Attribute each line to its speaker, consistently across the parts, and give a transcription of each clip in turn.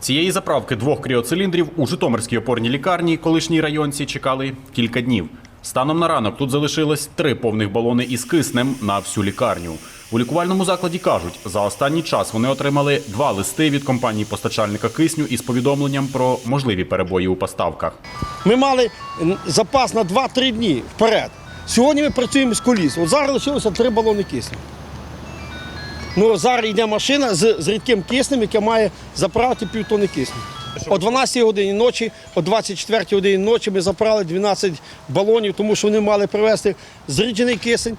Speaker 1: Цієї заправки двох кріоциліндрів у Житомирській опорній лікарні, колишній районці, чекали кілька днів. Станом на ранок тут залишилось три повних балони із киснем на всю лікарню. У лікувальному закладі кажуть, за останній час вони отримали два листи від компанії постачальника кисню із повідомленням про можливі перебої у поставках.
Speaker 2: Ми мали запас на 2-3 дні вперед. Сьогодні ми працюємо з коліс. От зараз лишилося три балони кисню. Ну, зараз йде машина з, з рідким киснем, яка має заправити півтони кисню. О 12 годині ночі, о 24 годині ночі ми заправили 12 балонів, тому що вони мали привезти зріджений кисень.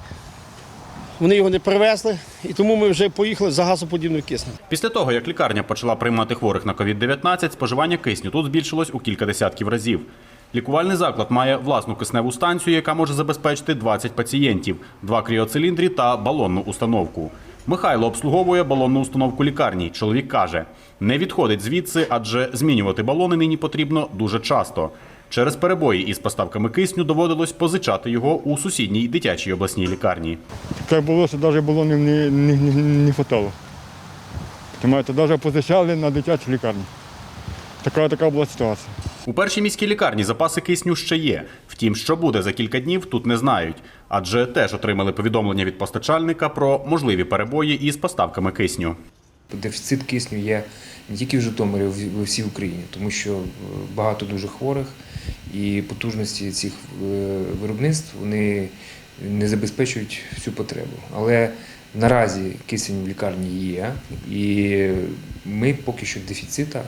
Speaker 2: Вони його не привезли, і тому ми вже поїхали за газоподібним киснем.
Speaker 1: Після того, як лікарня почала приймати хворих на COVID-19, споживання кисню тут збільшилось у кілька десятків разів. Лікувальний заклад має власну кисневу станцію, яка може забезпечити 20 пацієнтів, два кріоциліндрі та балонну установку. Михайло обслуговує балонну установку лікарні. Чоловік каже, не відходить звідси, адже змінювати балони нині потрібно дуже часто. Через перебої із поставками кисню доводилось позичати його у сусідній дитячій обласній лікарні.
Speaker 3: Так було, що навіть балонів не, не, не, не хватало. Тому навіть позичали на дитячу лікарню. Така така була ситуація.
Speaker 1: У першій міській лікарні запаси кисню ще є. Втім, що буде за кілька днів, тут не знають, адже теж отримали повідомлення від постачальника про можливі перебої із поставками кисню.
Speaker 4: Дефіцит кисню є не тільки в Житомирі, а в- всій Україні, тому що е, багато дуже хворих і потужності цих е, виробництв вони не забезпечують всю потребу. Але наразі кисень в лікарні є, і ми поки що дефіцита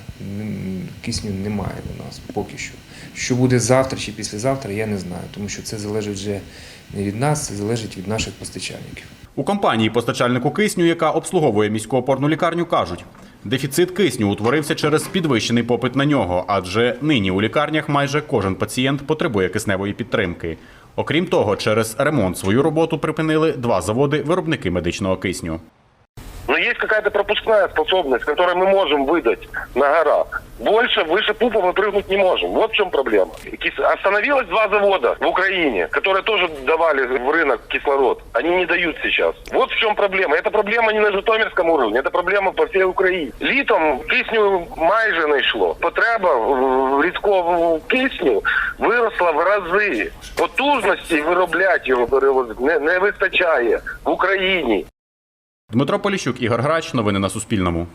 Speaker 4: кисню немає у нас поки що. Що буде завтра чи післязавтра, я не знаю, тому що це залежить вже не від нас, це залежить від наших постачальників.
Speaker 1: У компанії постачальнику кисню, яка обслуговує міську опорну лікарню, кажуть, дефіцит кисню утворився через підвищений попит на нього, адже нині у лікарнях майже кожен пацієнт потребує кисневої підтримки. Окрім того, через ремонт свою роботу припинили два заводи виробники медичного кисню.
Speaker 5: Но есть какая-то пропускная способность, которую мы можем выдать на горах. Больше, выше пупа мы прыгнуть не можем. Вот в чем проблема. Кис- Остановилось два завода в Украине, которые тоже давали в рынок кислород. Они не дают сейчас. Вот в чем проблема. Это проблема не на Житомирском уровне, это проблема по всей Україні. Літом кисню майже не йшло. Потреба в рідковому кисню виросла в рази. Потужності виробляти його перевозити не, не вистачає в Україні.
Speaker 1: Дмитро Поліщук, Ігор Грач. Новини на Суспільному.